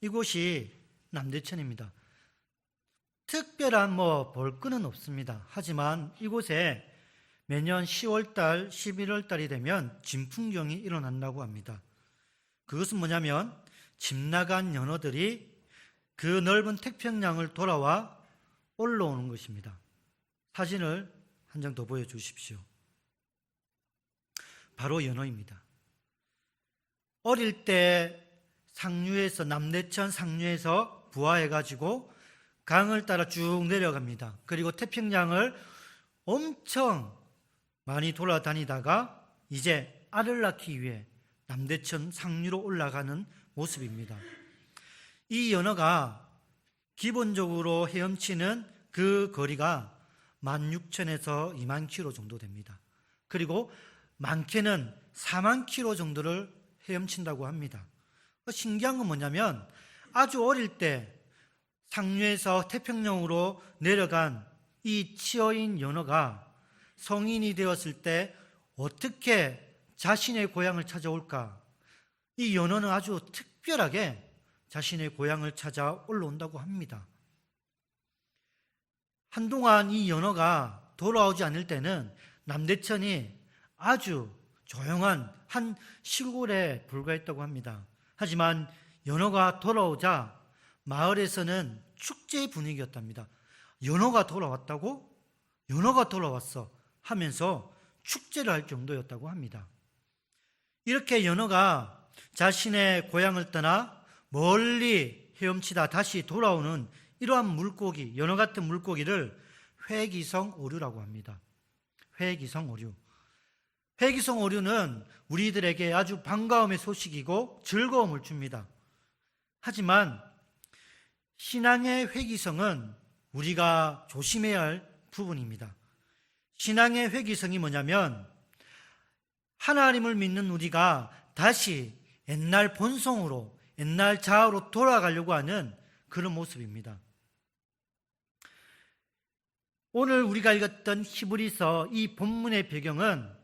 이곳이 남대천입니다. 특별한 뭐 볼 거는 없습니다. 하지만 이곳에 매년 10월달, 11월달이 되면 진풍경이 일어난다고 합니다. 그것은 뭐냐면 집 나간 연어들이 그 넓은 태평양을 돌아와 올라오는 것입니다. 사진을 한 장 더 보여주십시오. 바로 연어입니다. 어릴 때 상류에서 남대천 상류에서 부화해가지고 강을 따라 쭉 내려갑니다. 그리고 태평양을 엄청 많이 돌아다니다가 이제 알을 낳기 위해 남대천 상류로 올라가는 모습입니다. 이 연어가 기본적으로 헤엄치는 그 거리가 16,000에서 2만 킬로 정도 됩니다. 그리고 많게는 4만 킬로 정도를 헤엄친다고 합니다. 신기한 건 뭐냐면 아주 어릴 때 상류에서 태평양으로 내려간 이 치어인 연어가 성인이 되었을 때 어떻게 자신의 고향을 찾아올까? 이 연어는 아주 특별하게 자신의 고향을 찾아 올라온다고 합니다. 한동안 이 연어가 돌아오지 않을 때는 남대천이 아주 조용한 한 시골에 불과했다고 합니다. 하지만 연어가 돌아오자 마을에서는 축제의 분위기였답니다. 연어가 돌아왔다고? 연어가 돌아왔어 하면서 축제를 할 정도였다고 합니다. 이렇게 연어가 자신의 고향을 떠나 멀리 헤엄치다 다시 돌아오는 이러한 물고기, 연어 같은 물고기를 회기성 오류라고 합니다. 회기성 오류. 회기성 오류는 우리들에게 아주 반가움의 소식이고 즐거움을 줍니다. 하지만 신앙의 회기성은 우리가 조심해야 할 부분입니다. 신앙의 회기성이 뭐냐면 하나님을 믿는 우리가 다시 옛날 본성으로, 옛날 자아로 돌아가려고 하는 그런 모습입니다. 오늘 우리가 읽었던 히브리서 이 본문의 배경은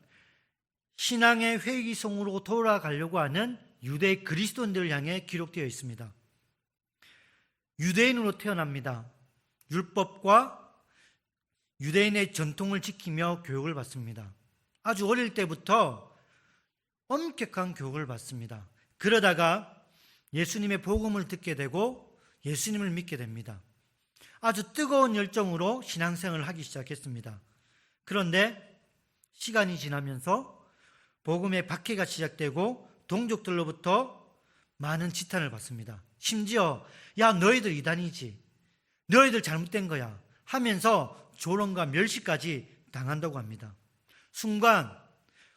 신앙의 회기성으로 돌아가려고 하는 유대 그리스도인들을 향해 기록되어 있습니다. 유대인으로 태어납니다. 율법과 유대인의 전통을 지키며 교육을 받습니다. 아주 어릴 때부터 엄격한 교육을 받습니다. 그러다가 예수님의 복음을 듣게 되고 예수님을 믿게 됩니다. 아주 뜨거운 열정으로 신앙생활을 하기 시작했습니다. 그런데 시간이 지나면서 복음의 박해가 시작되고 동족들로부터 많은 지탄을 받습니다. 심지어 야 너희들 이단이지 너희들 잘못된 거야 하면서 조롱과 멸시까지 당한다고 합니다. 순간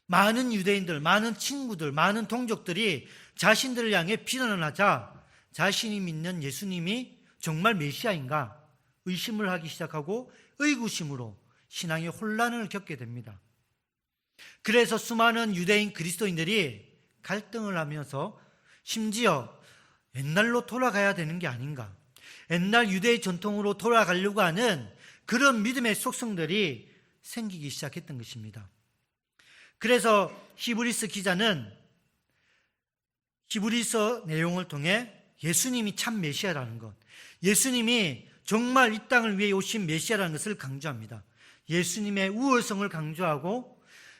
많은 유대인들, 많은 친구들, 많은 동족들이 자신들을 향해 비난을 하자 자신이 믿는 예수님이 정말 메시아인가 의심을 하기 시작하고 의구심으로 신앙의 혼란을 겪게 됩니다. 그래서 수많은 유대인 그리스도인들이 갈등을 하면서 심지어 옛날로 돌아가야 되는 게 아닌가. 옛날 유대의 전통으로 돌아가려고 하는 그런 믿음의 속성들이 생기기 시작했던 것입니다. 그래서 히브리스 기자는 히브리서 내용을 통해 예수님이 참 메시아라는 것, 예수님이 정말 이 땅을 위해 오신 메시아라는 것을 강조합니다. 예수님의 우월성을 강조하고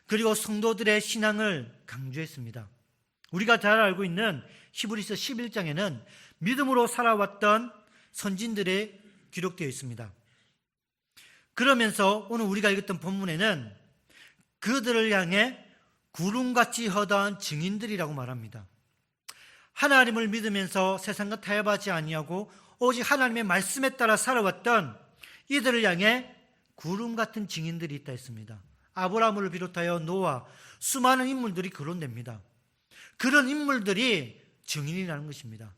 그리고 성도들의 신앙을 강조했습니다. 우리가 잘 알고 있는 히브리서 11장에는 믿음으로 살아왔던 선진들의 기록되어 있습니다. 그러면서 오늘 우리가 읽었던 본문에는 그들을 향해 구름같이 허다한 증인들이라고 말합니다. 하나님을 믿으면서 세상과 타협하지 아니하고 오직 하나님의 말씀에 따라 살아왔던 이들을 향해 구름 같은 증인들이 있다 했습니다. 아브라함을 비롯하여 노아 수많은 인물들이 거론됩니다. 그런 인물들이 증인이라는 것입니다.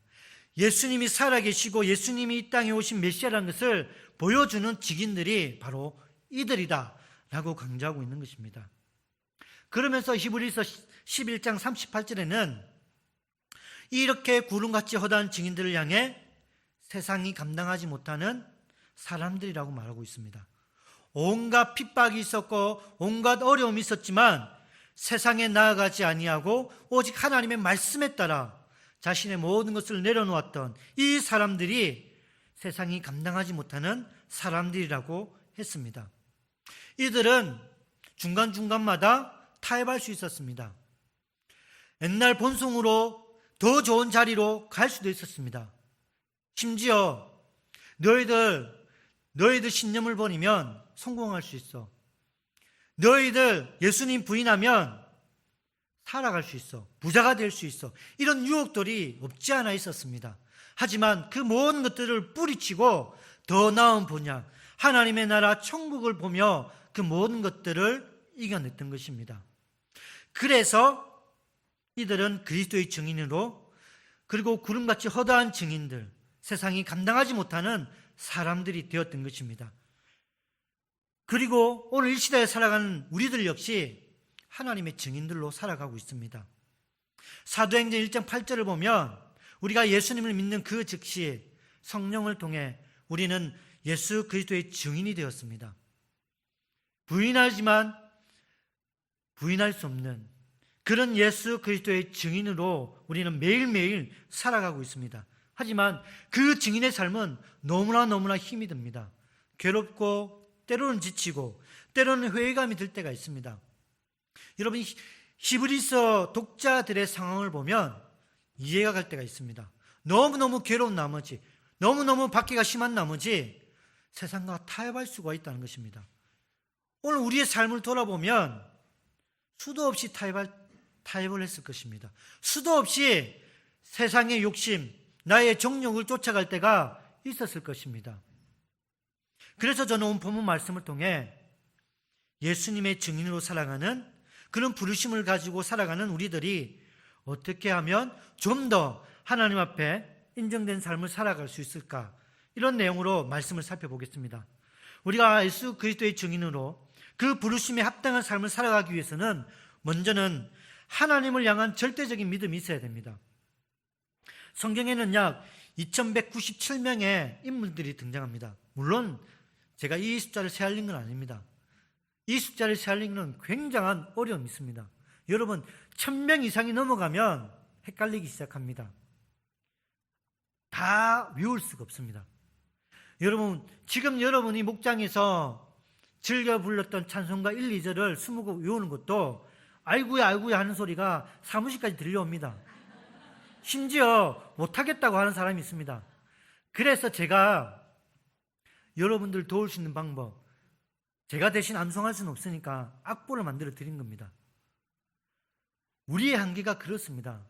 예수님이 살아계시고 예수님이 이 땅에 오신 메시아라는 것을 보여주는 직인들이 바로 이들이다 라고 강조하고 있는 것입니다. 그러면서 히브리서 11장 38절에는 이렇게 구름같이 허다한 증인들을 향해 세상이 감당하지 못하는 사람들이라고 말하고 있습니다. 온갖 핍박이 있었고 온갖 어려움이 있었지만 세상에 나아가지 아니하고 오직 하나님의 말씀에 따라 자신의 모든 것을 내려놓았던 이 사람들이 세상이 감당하지 못하는 사람들이라고 했습니다. 이들은 중간중간마다 타협할 수 있었습니다. 옛날 본성으로 더 좋은 자리로 갈 수도 있었습니다. 심지어 너희들 너희들 신념을 버리면 성공할 수 있어. 너희들 예수님 부인하면 살아갈 수 있어. 부자가 될 수 있어. 이런 유혹들이 없지 않아 있었습니다. 하지만 그 모든 것들을 뿌리치고 더 나은 분야, 하나님의 나라 천국을 보며 그 모든 것들을 이겨냈던 것입니다. 그래서 이들은 그리스도의 증인으로 그리고 구름같이 허다한 증인들, 세상이 감당하지 못하는 사람들이 되었던 것입니다. 그리고 오늘 이 시대에 살아가는 우리들 역시 하나님의 증인들로 살아가고 있습니다. 사도행전 1장 8절을 보면 우리가 예수님을 믿는 그 즉시 성령을 통해 우리는 예수 그리스도의 증인이 되었습니다. 부인하지만 부인할 수 없는 그런 예수 그리스도의 증인으로 우리는 매일매일 살아가고 있습니다. 하지만 그 증인의 삶은 너무나 너무나 힘이 듭니다. 괴롭고 때로는 지치고 때로는 회의감이 들 때가 있습니다. 여러분 히브리서 독자들의 상황을 보면 이해가 갈 때가 있습니다. 너무너무 괴로운 나머지 너무너무 밖에가 심한 나머지 세상과 타협할 수가 있다는 것입니다. 오늘 우리의 삶을 돌아보면 수도 없이 타협할, 타협을 했을 것입니다. 수도 없이 세상의 욕심, 나의 정욕을 쫓아갈 때가 있었을 것입니다. 그래서 저는 온 본문 말씀을 통해 예수님의 증인으로 살아가는 그런 부르심을 가지고 살아가는 우리들이 어떻게 하면 좀 더 하나님 앞에 인정된 삶을 살아갈 수 있을까? 이런 내용으로 말씀을 살펴보겠습니다. 우리가 예수 그리스도의 증인으로 그 부르심에 합당한 삶을 살아가기 위해서는 먼저는 하나님을 향한 절대적인 믿음이 있어야 됩니다. 성경에는 약 2197명의 인물들이 등장합니다. 물론 제가 이 숫자를 세알린 건 아닙니다. 이 숫자를 세알린 건 굉장한 어려움이 있습니다. 여러분, 1000명 이상이 넘어가면 헷갈리기 시작합니다. 다 외울 수가 없습니다. 여러분, 지금 여러분이 목장에서 즐겨 불렀던 찬송가 1, 2절을 20곡 외우는 것도 아이구야, 아이구야 하는 소리가 사무실까지 들려옵니다. 심지어 못하겠다고 하는 사람이 있습니다. 그래서 제가 여러분들 도울 수 있는 방법, 제가 대신 암송할 수는 없으니까 악보를 만들어 드린 겁니다. 우리의 한계가 그렇습니다.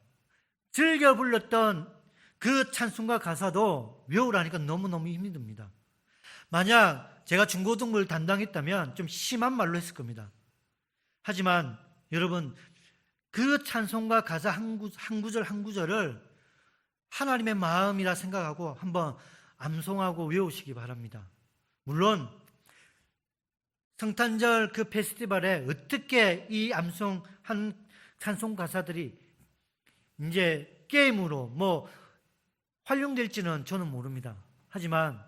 즐겨 불렀던 그 찬송가 가사도 외우라니까 너무너무 힘이 듭니다. 만약 제가 중고등부를 담당했다면 좀 심한 말로 했을 겁니다. 하지만 여러분, 그 찬송가 가사 한, 구, 한 구절 한 구절을 하나님의 마음이라 생각하고 한번 암송하고 외우시기 바랍니다. 물론 성탄절 그 페스티벌에 어떻게 이 암송 한 찬송 가사들이 이제 게임으로 뭐 활용될지는 저는 모릅니다. 하지만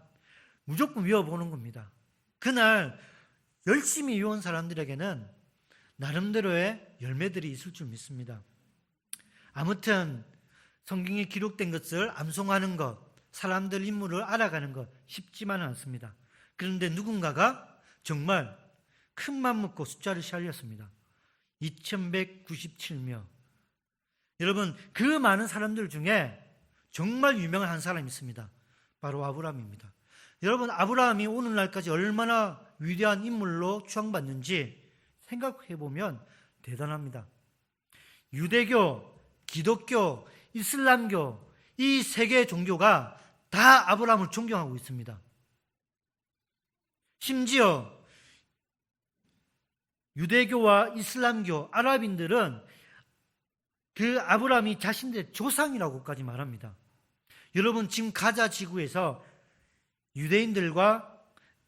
무조건 외워보는 겁니다. 그날 열심히 외운 사람들에게는 나름대로의 열매들이 있을 줄 믿습니다. 아무튼 성경에 기록된 것을 암송하는 것, 사람들 인물을 알아가는 것 쉽지만은 않습니다. 그런데 누군가가 정말 큰 맘 먹고 숫자를 시알렸습니다. 2197명. 여러분, 그 많은 사람들 중에 정말 유명한 한 사람이 있습니다. 바로 아브라함입니다. 여러분, 아브라함이 오늘날까지 얼마나 위대한 인물로 추앙받는지 생각해 보면 대단합니다. 유대교, 기독교, 이슬람교, 이세 개의 종교가 다 아브라함을 존경하고 있습니다. 심지어 유대교와 이슬람교, 아랍인들은 그 아브라함이 자신들의 조상이라고까지 말합니다. 여러분 지금 가자 지구에서 유대인들과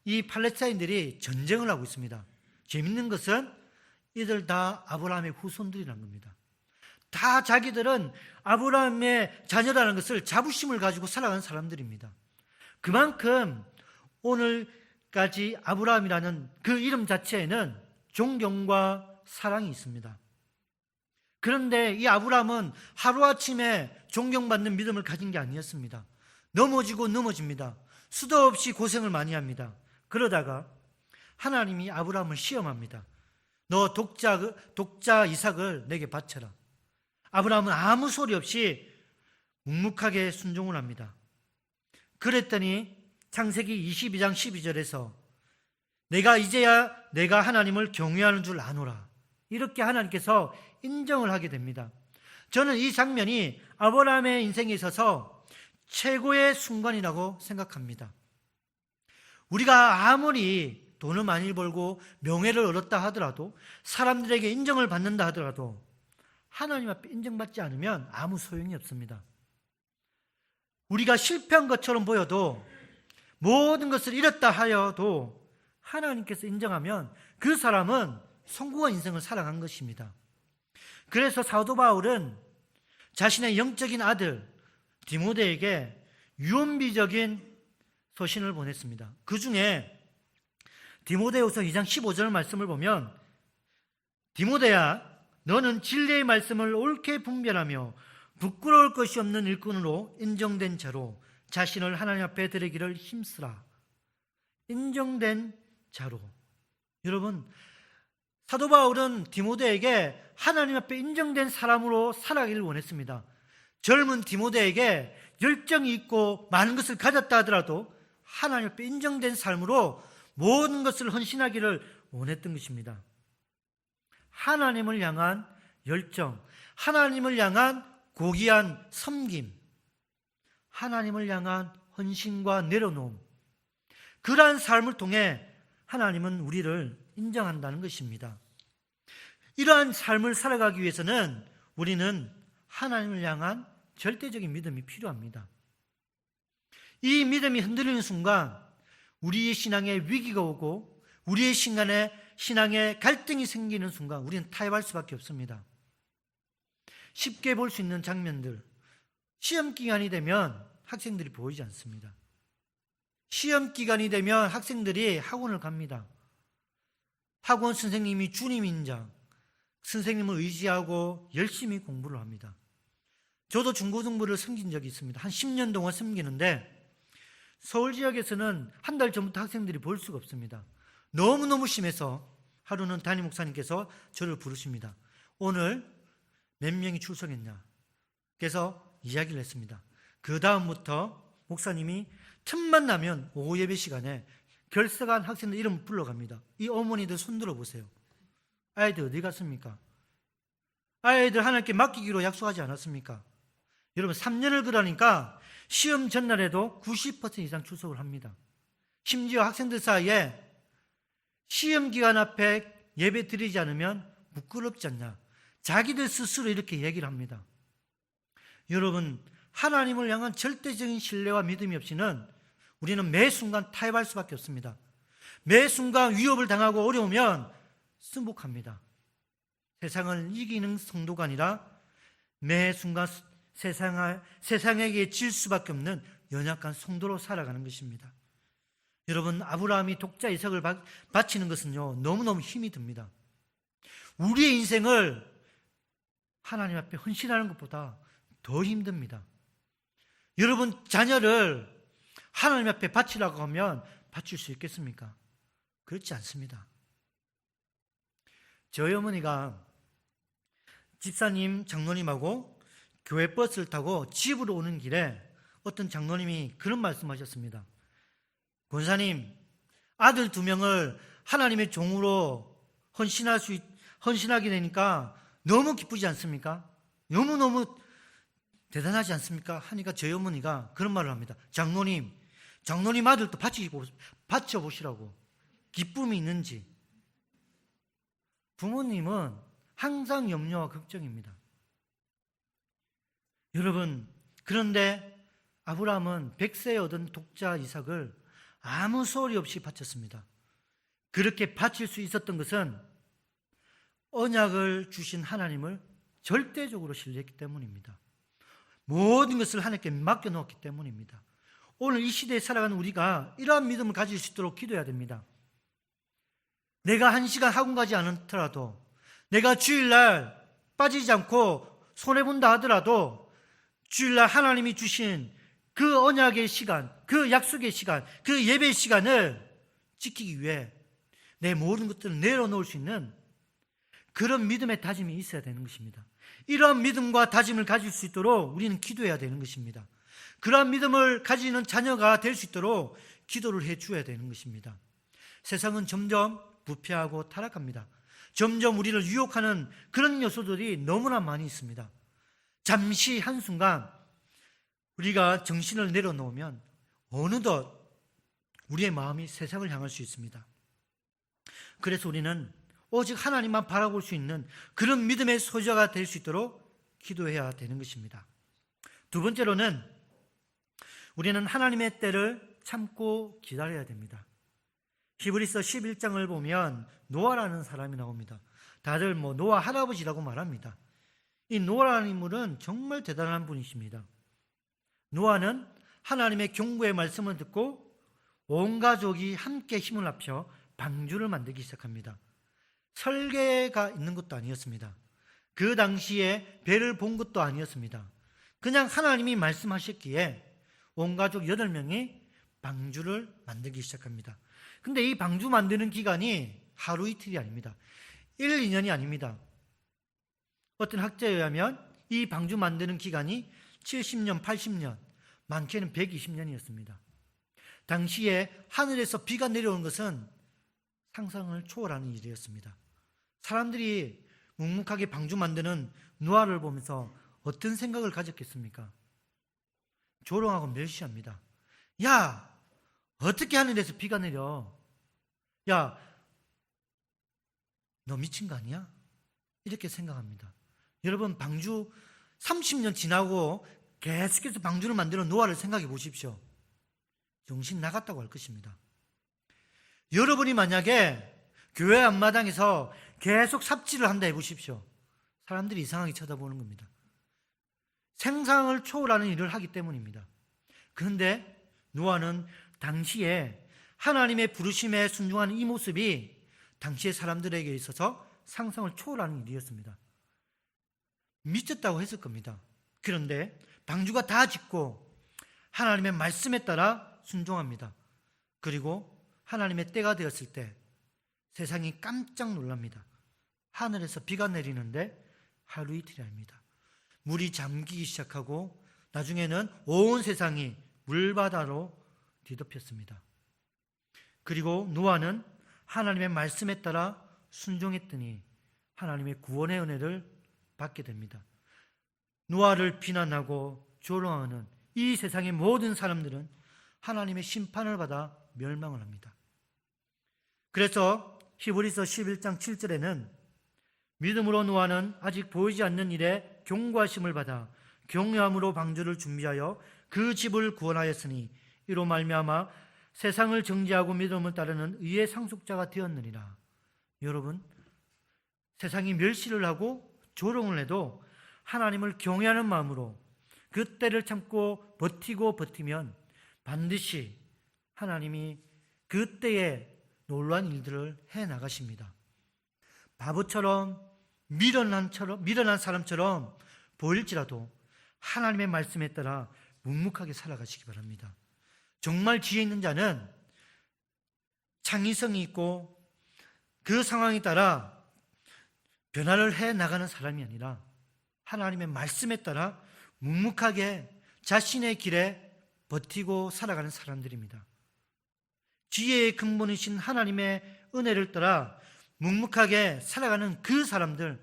이 팔레스타인들이 전쟁을 하고 있습니다. 재밌는 것은 이들 다 아브라함의 후손들이라는 겁니다. 다 자기들은 아브라함의 자녀라는 것을 자부심을 가지고 살아가는 사람들입니다. 그만큼 오늘까지 아브라함이라는 그 이름 자체에는 존경과 사랑이 있습니다. 그런데 이 아브라함은 하루아침에 존경받는 믿음을 가진 게 아니었습니다. 넘어지고 넘어집니다. 수도 없이 고생을 많이 합니다. 그러다가 하나님이 아브라함을 시험합니다. 너 독자, 독자 이삭을 내게 바쳐라. 아브라함은 아무 소리 없이 묵묵하게 순종을 합니다. 그랬더니 창세기 22장 12절에서 내가 이제야 내가 하나님을 경외하는 줄 아노라. 이렇게 하나님께서 인정을 하게 됩니다. 저는 이 장면이 아브라함의 인생에 있어서 최고의 순간이라고 생각합니다. 우리가 아무리 돈을 많이 벌고 명예를 얻었다 하더라도 사람들에게 인정을 받는다 하더라도 하나님 앞에 인정받지 않으면 아무 소용이 없습니다. 우리가 실패한 것처럼 보여도 모든 것을 잃었다 하여도 하나님께서 인정하면 그 사람은 성공한 인생을 살아간 것입니다. 그래서 사도 바울은 자신의 영적인 아들 디모데에게 유언비적인 서신을 보냈습니다. 그 중에 디모데후서 2장 15절 말씀을 보면 디모데야 너는 진리의 말씀을 옳게 분별하며 부끄러울 것이 없는 일꾼으로 인정된 자로 자신을 하나님 앞에 드리기를 힘쓰라. 인정된 자로. 여러분, 사도 바울은 디모데에게 하나님 앞에 인정된 사람으로 살아가기를 원했습니다. 젊은 디모데에게 열정이 있고 많은 것을 가졌다 하더라도 하나님 앞에 인정된 삶으로 모든 것을 헌신하기를 원했던 것입니다. 하나님을 향한 열정, 하나님을 향한 고귀한 섬김, 하나님을 향한 헌신과 내려놓음, 그러한 삶을 통해 하나님은 우리를 인정한다는 것입니다. 이러한 삶을 살아가기 위해서는 우리는 하나님을 향한 절대적인 믿음이 필요합니다. 이 믿음이 흔들리는 순간 우리의 신앙에 위기가 오고 우리의 신간에 신앙에 갈등이 생기는 순간 우리는 타협할 수밖에 없습니다. 쉽게 볼 수 있는 장면들. 시험 기간이 되면 학생들이 보이지 않습니다. 시험 기간이 되면 학생들이 학원을 갑니다. 학원 선생님이 주님 인 장, 선생님을 의지하고 열심히 공부를 합니다. 저도 중고등부를 섬긴 적이 있습니다. 한 10년 동안 섬기는데 서울 지역에서는 한 달 전부터 학생들이 볼 수가 없습니다. 너무너무 심해서 하루는 담임 목사님께서 저를 부르십니다. 오늘 몇 명이 출석했냐? 그래서 이야기를 했습니다. 그 다음부터 목사님이 틈만 나면 오후 예배 시간에 결석한 학생들 이름 불러갑니다. 이 어머니들 손들어 보세요. 아이들 어디 갔습니까? 아이들 하나님께 맡기기로 약속하지 않았습니까? 여러분 3년을 그러니까 시험 전날에도 90% 이상 출석을 합니다. 심지어 학생들 사이에 시험 기간 앞에 예배 드리지 않으면 부끄럽지 않냐. 자기들 스스로 이렇게 얘기를 합니다. 여러분, 하나님을 향한 절대적인 신뢰와 믿음이 없이는 우리는 매 순간 타협할 수밖에 없습니다. 매 순간 위협을 당하고 어려우면 승복합니다. 세상을 이기는 성도가 아니라 매 순간 세상, 세상에게 질 수밖에 없는 연약한 성도로 살아가는 것입니다. 여러분, 아브라함이 독자 이삭을 바치는 것은요, 너무너무 힘이 듭니다. 우리의 인생을 하나님 앞에 헌신하는 것보다 더 힘듭니다. 여러분, 자녀를 하나님 앞에 바치라고 하면 바칠 수 있겠습니까? 그렇지 않습니다. 저희 어머니가 집사님, 장로님하고 교회 버스를 타고 집으로 오는 길에 어떤 장로님이 그런 말씀하셨습니다. 권사님, 아들 두 명을 하나님의 종으로 헌신할 수, 헌신하게 되니까 너무 기쁘지 않습니까? 너무너무 대단하지 않습니까? 하니까 저희 어머니가 그런 말을 합니다. 장로님, 장로님 아들도 바치고, 바쳐보시라고. 기쁨이 있는지. 부모님은 항상 염려와 걱정입니다. 여러분, 그런데 아브라함은 백세에 얻은 독자 이삭을 아무 소리 없이 바쳤습니다. 그렇게 바칠 수 있었던 것은 언약을 주신 하나님을 절대적으로 신뢰했기 때문입니다. 모든 것을 하나님께 맡겨놓았기 때문입니다. 오늘 이 시대에 살아가는 우리가 이러한 믿음을 가질 수 있도록 기도해야 됩니다. 내가 한 시간 학원 가지 않더라도, 내가 주일날 빠지지 않고 손해본다 하더라도 주일날 하나님이 주신 그 언약의 시간, 그 약속의 시간, 그 예배의 시간을 지키기 위해 내 모든 것들을 내려놓을 수 있는 그런 믿음의 다짐이 있어야 되는 것입니다. 이러한 믿음과 다짐을 가질 수 있도록 우리는 기도해야 되는 것입니다. 그러한 믿음을 가지는 자녀가 될 수 있도록 기도를 해 주어야 되는 것입니다. 세상은 점점 부패하고 타락합니다. 점점 우리를 유혹하는 그런 요소들이 너무나 많이 있습니다. 잠시 한순간 우리가 정신을 내려놓으면 어느덧 우리의 마음이 세상을 향할 수 있습니다. 그래서 우리는 오직 하나님만 바라볼 수 있는 그런 믿음의 소자가 될 수 있도록 기도해야 되는 것입니다. 두 번째로는 우리는 하나님의 때를 참고 기다려야 됩니다. 히브리서 11장을 보면 노아라는 사람이 나옵니다. 다들 뭐 노아 할아버지라고 말합니다. 이 노아라는 인물은 정말 대단한 분이십니다. 노아는 하나님의 경고의 말씀을 듣고 온 가족이 함께 힘을 합쳐 방주를 만들기 시작합니다. 설계가 있는 것도 아니었습니다. 그 당시에 배를 본 것도 아니었습니다. 그냥 하나님이 말씀하셨기에 온 가족 8명이 방주를 만들기 시작합니다. 근데 이 방주 만드는 기간이 하루 이틀이 아닙니다. 1, 2년이 아닙니다. 어떤 학자에 의하면 이 방주 만드는 기간이 70년, 80년, 많게는 120년이었습니다. 당시에 하늘에서 비가 내려오는 것은 상상을 초월하는 일이었습니다. 사람들이 묵묵하게 방주 만드는 누아를 보면서 어떤 생각을 가졌겠습니까? 조롱하고 멸시합니다. 야, 어떻게 하늘에서 비가 내려? 야, 너 미친 거 아니야? 이렇게 생각합니다. 여러분, 방주 30년 지나고 계속해서 방주를 만드는 노아를 생각해 보십시오. 정신 나갔다고 할 것입니다. 여러분이 만약에 교회 앞마당에서 계속 삽질을 한다 해보십시오. 사람들이 이상하게 쳐다보는 겁니다. 생상을 초월하는 일을 하기 때문입니다. 그런데 노아는 당시에 하나님의 부르심에 순종하는 이 모습이 당시의 사람들에게 있어서 상상을 초월하는 일이었습니다. 미쳤다고 했을 겁니다. 그런데 방주가 다 짓고 하나님의 말씀에 따라 순종합니다. 그리고 하나님의 때가 되었을 때 세상이 깜짝 놀랍니다. 하늘에서 비가 내리는데 하루 이틀이 아닙니다. 물이 잠기기 시작하고 나중에는 온 세상이 물바다로 뒤덮였습니다. 그리고 노아는 하나님의 말씀에 따라 순종했더니 하나님의 구원의 은혜를 받게 됩니다. 노아를 비난하고 조롱하는 이 세상의 모든 사람들은 하나님의 심판을 받아 멸망을 합니다. 그래서 히브리서 11장 7절에는 믿음으로 노아는 아직 보이지 않는 일에 경고하심을 받아 경외함으로 방주를 준비하여 그 집을 구원하였으니 이로 말미암아 세상을 정지하고 믿음을 따르는 의의 상속자가 되었느니라. 여러분, 세상이 멸시를 하고 조롱을 해도 하나님을 경외하는 마음으로 그 때를 참고 버티고 버티면 반드시 하나님이 그 때에 놀라운 일들을 해 나가십니다. 바보처럼 미련한, 처럼, 미련한 사람처럼 보일지라도 하나님의 말씀에 따라 묵묵하게 살아가시기 바랍니다. 정말 지혜 있는 자는 창의성이 있고 그 상황에 따라 변화를 해 나가는 사람이 아니라 하나님의 말씀에 따라 묵묵하게 자신의 길에 버티고 살아가는 사람들입니다. 지혜의 근본이신 하나님의 은혜를 따라 묵묵하게 살아가는 그 사람들,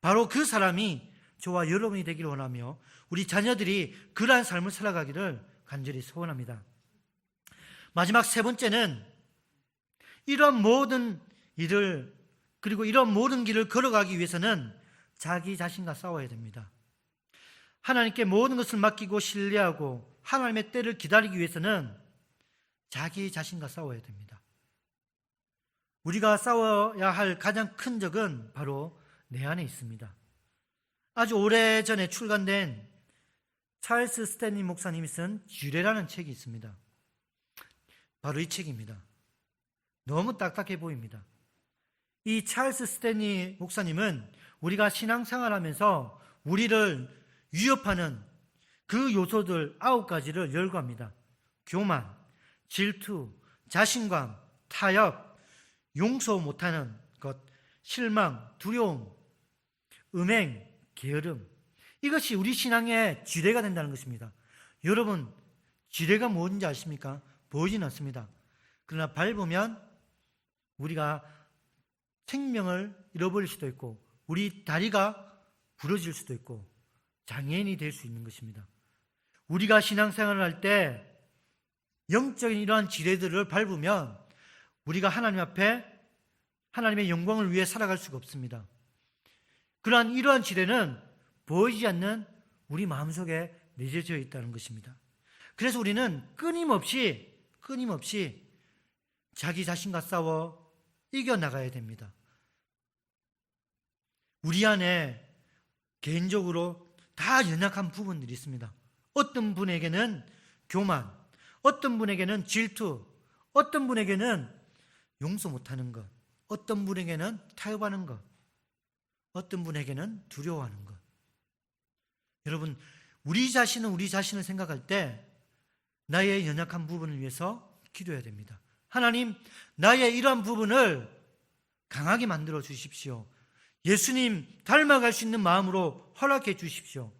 바로 그 사람이 저와 여러분이 되기를 원하며 우리 자녀들이 그러한 삶을 살아가기를 간절히 소원합니다. 마지막 세 번째는 이런 모든 일을 그리고 이런 모든 길을 걸어가기 위해서는 자기 자신과 싸워야 됩니다. 하나님께 모든 것을 맡기고 신뢰하고 하나님의 때를 기다리기 위해서는 자기 자신과 싸워야 됩니다. 우리가 싸워야 할 가장 큰 적은 바로 내 안에 있습니다. 아주 오래 전에 출간된 찰스 스탠리 목사님이 쓴 주례라는 책이 있습니다. 바로 이 책입니다. 너무 딱딱해 보입니다. 이 찰스 스탠리 목사님은 우리가 신앙생활하면서 우리를 위협하는 그 요소들 아홉 가지를 열거합니다. 교만, 질투, 자신감, 타협, 용서 못하는 것, 실망, 두려움, 음행, 게으름. 이것이 우리 신앙의 지뢰가 된다는 것입니다. 여러분, 지뢰가 무엇인지 아십니까? 보이진 않습니다. 그러나 밟으면 우리가 생명을 잃어버릴 수도 있고, 우리 다리가 부러질 수도 있고, 장애인이 될 수 있는 것입니다. 우리가 신앙생활을 할 때 영적인 이러한 지뢰들을 밟으면 우리가 하나님 앞에 하나님의 영광을 위해 살아갈 수가 없습니다. 그러한 이러한 지뢰는 보이지 않는 우리 마음속에 내재져 있다는 것입니다. 그래서 우리는 끊임없이 끊임없이 자기 자신과 싸워 이겨나가야 됩니다. 우리 안에 개인적으로 다 연약한 부분들이 있습니다. 어떤 분에게는 교만, 어떤 분에게는 질투, 어떤 분에게는 용서 못하는 것, 어떤 분에게는 타협하는 것, 어떤 분에게는 두려워하는 것. 여러분, 우리 자신은 우리 자신을 생각할 때 나의 연약한 부분을 위해서 기도해야 됩니다. 하나님, 나의 이러한 부분을 강하게 만들어 주십시오. 예수님 닮아갈 수 있는 마음으로 허락해 주십시오.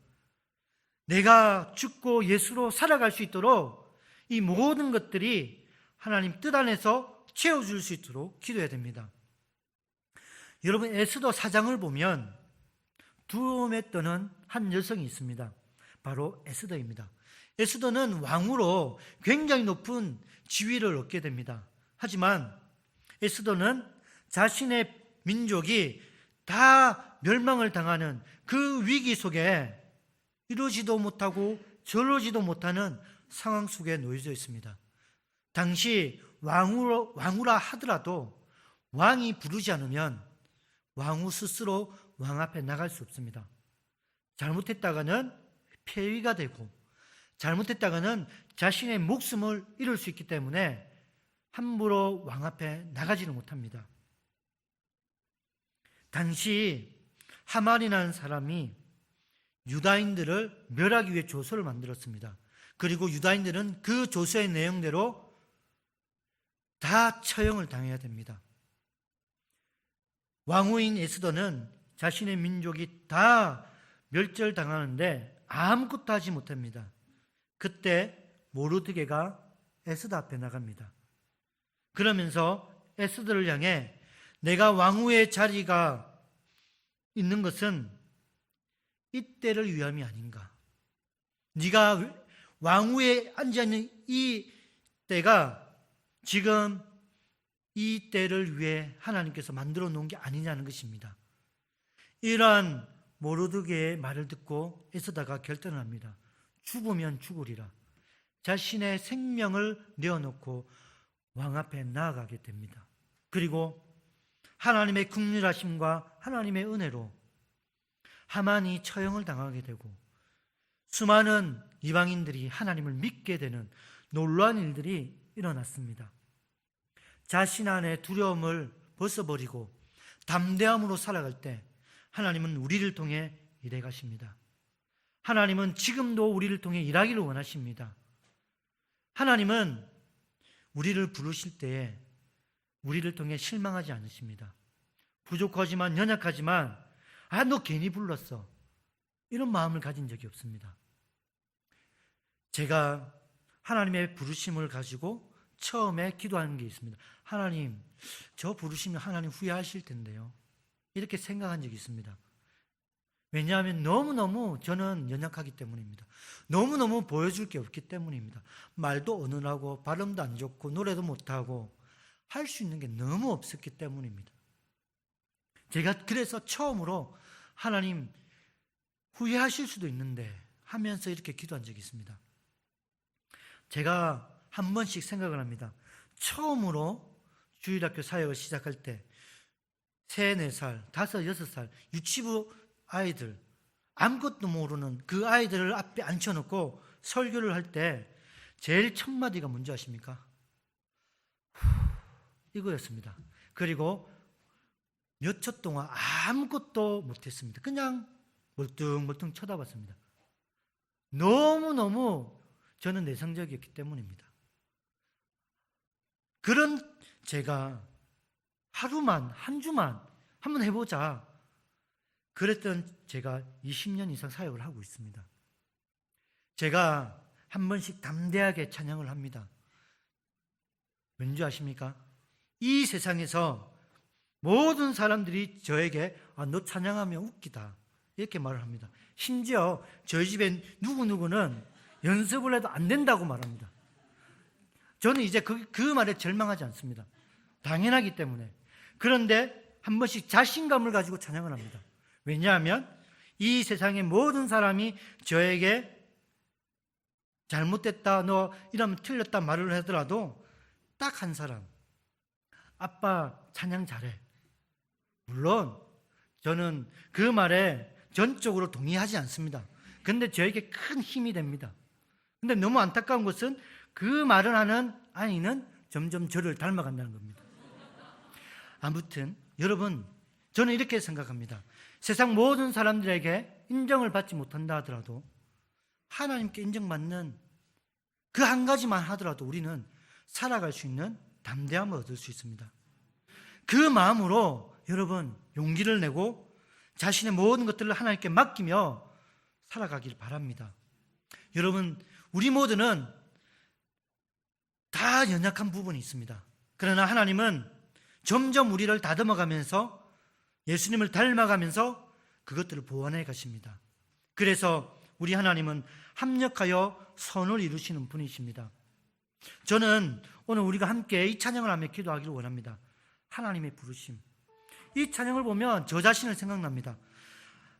내가 죽고 예수로 살아갈 수 있도록 이 모든 것들이 하나님 뜻 안에서 채워줄 수 있도록 기도해야 됩니다. 여러분, 에스더 사장을 보면 두려움에 떠는 한 여성이 있습니다. 바로 에스더입니다. 에스더는 왕으로 굉장히 높은 지위를 얻게 됩니다. 하지만 에스더는 자신의 민족이 다 멸망을 당하는 그 위기 속에 이러지도 못하고 저러지도 못하는 상황 속에 놓여져 있습니다. 당시 왕후로, 왕후라 하더라도 왕이 부르지 않으면 왕후 스스로 왕 앞에 나갈 수 없습니다. 잘못했다가는 폐위가 되고 잘못했다가는 자신의 목숨을 잃을 수 있기 때문에 함부로 왕 앞에 나가지는 못합니다. 당시 하만이라는 사람이 유다인들을 멸하기 위해 조서를 만들었습니다. 그리고 유다인들은 그 조서의 내용대로 다 처형을 당해야 됩니다. 왕후인 에스더는 자신의 민족이 다 멸절당하는데 아무것도 하지 못합니다. 그때 모르드게가 에스더 앞에 나갑니다. 그러면서 에스더를 향해 내가 왕후의 자리가 있는 것은 이때를 위함이 아닌가. 네가 왕후에 앉아 있는 이 때가 지금 이 때를 위해 하나님께서 만들어 놓은 게 아니냐는 것입니다. 이러한 모르드게의 말을 듣고 에스다가 결단을 합니다. 죽으면 죽으리라. 자신의 생명을 내어놓고 왕 앞에 나아가게 됩니다. 그리고 하나님의 국률하심과 하나님의 은혜로 하만이 처형을 당하게 되고 수많은 이방인들이 하나님을 믿게 되는 놀라운 일들이 일어났습니다. 자신 안에 두려움을 벗어버리고 담대함으로 살아갈 때 하나님은 우리를 통해 일해 가십니다. 하나님은 지금도 우리를 통해 일하기를 원하십니다. 하나님은 우리를 부르실 때에 우리를 통해 실망하지 않으십니다. 부족하지만 연약하지만 아, 너 괜히 불렀어. 이런 마음을 가진 적이 없습니다. 제가 하나님의 부르심을 가지고 처음에 기도하는 게 있습니다. 하나님, 저 부르시면 하나님 후회하실 텐데요. 이렇게 생각한 적이 있습니다. 왜냐하면 너무너무 저는 연약하기 때문입니다. 너무너무 보여줄 게 없기 때문입니다. 말도 어눌하고 발음도 안 좋고 노래도 못하고 할 수 있는 게 너무 없었기 때문입니다. 제가 그래서 처음으로 하나님 후회하실 수도 있는데 하면서 이렇게 기도한 적이 있습니다. 제가 한 번씩 생각을 합니다. 처음으로 주일학교 사역을 시작할 때, 세, 네 살, 다섯, 여섯 살, 유치부 아이들, 아무것도 모르는 그 아이들을 앞에 앉혀놓고 설교를 할 때, 제일 첫 마디가 뭔지 아십니까? 이거였습니다. 그리고 몇 초 동안 아무것도 못했습니다. 그냥 멀뚱멀뚱 쳐다봤습니다. 너무너무 저는 내성적이었기 때문입니다. 그런 제가 하루만, 한 주만 한번 해보자. 그랬던 제가 20년 이상 사역을 하고 있습니다. 제가 한 번씩 담대하게 찬양을 합니다. 왠지 아십니까? 이 세상에서 모든 사람들이 저에게 아, 너 찬양하면 웃기다. 이렇게 말을 합니다. 심지어 저희 집에 누구누구는 연습을 해도 안 된다고 말합니다. 저는 이제 그, 그 말에 절망하지 않습니다. 당연하기 때문에. 그런데 한 번씩 자신감을 가지고 찬양을 합니다. 왜냐하면 이 세상의 모든 사람이 저에게 잘못됐다, 너 이러면 틀렸다 말을 하더라도 딱 한 사람. 아빠 찬양 잘해. 물론 저는 그 말에 전적으로 동의하지 않습니다. 근데 저에게 큰 힘이 됩니다. 근데 너무 안타까운 것은 그 말을 하는 아이는 점점 저를 닮아간다는 겁니다. 아무튼 여러분 저는 이렇게 생각합니다. 세상 모든 사람들에게 인정을 받지 못한다 하더라도 하나님께 인정받는 그 한 가지만 하더라도 우리는 살아갈 수 있는 담대함을 얻을 수 있습니다. 그 마음으로 여러분 용기를 내고 자신의 모든 것들을 하나님께 맡기며 살아가길 바랍니다. 여러분 우리 모두는 다 연약한 부분이 있습니다. 그러나 하나님은 점점 우리를 다듬어가면서 예수님을 닮아가면서 그것들을 보완해 가십니다. 그래서 우리 하나님은 합력하여 선을 이루시는 분이십니다. 저는 오늘 우리가 함께 이 찬양을 하며 기도하기를 원합니다. 하나님의 부르심. 이 찬양을 보면 저 자신을 생각납니다.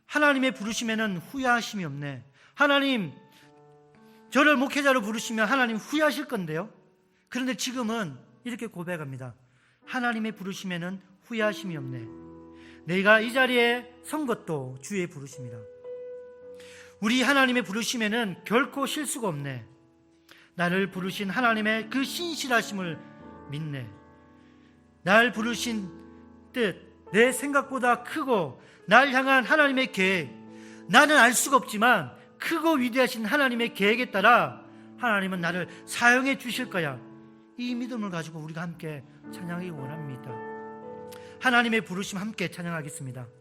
하나님의 부르심에는 후회하심이 없네. 하나님, 저를 목회자로 부르시면 하나님 후회하실 건데요. 그런데 지금은 이렇게 고백합니다. 하나님의 부르심에는 후회하심이 없네. 내가 이 자리에 선 것도 주의 부르심이다. 우리 하나님의 부르심에는 결코 실수가 없네. 나를 부르신 하나님의 그 신실하심을 믿네. 날 부르신 뜻, 내 생각보다 크고 날 향한 하나님의 계획, 나는 알 수가 없지만 크고 위대하신 하나님의 계획에 따라 하나님은 나를 사용해 주실 거야. 이 믿음을 가지고 우리가 함께 찬양하기 원합니다. 하나님의 부르심 함께 찬양하겠습니다.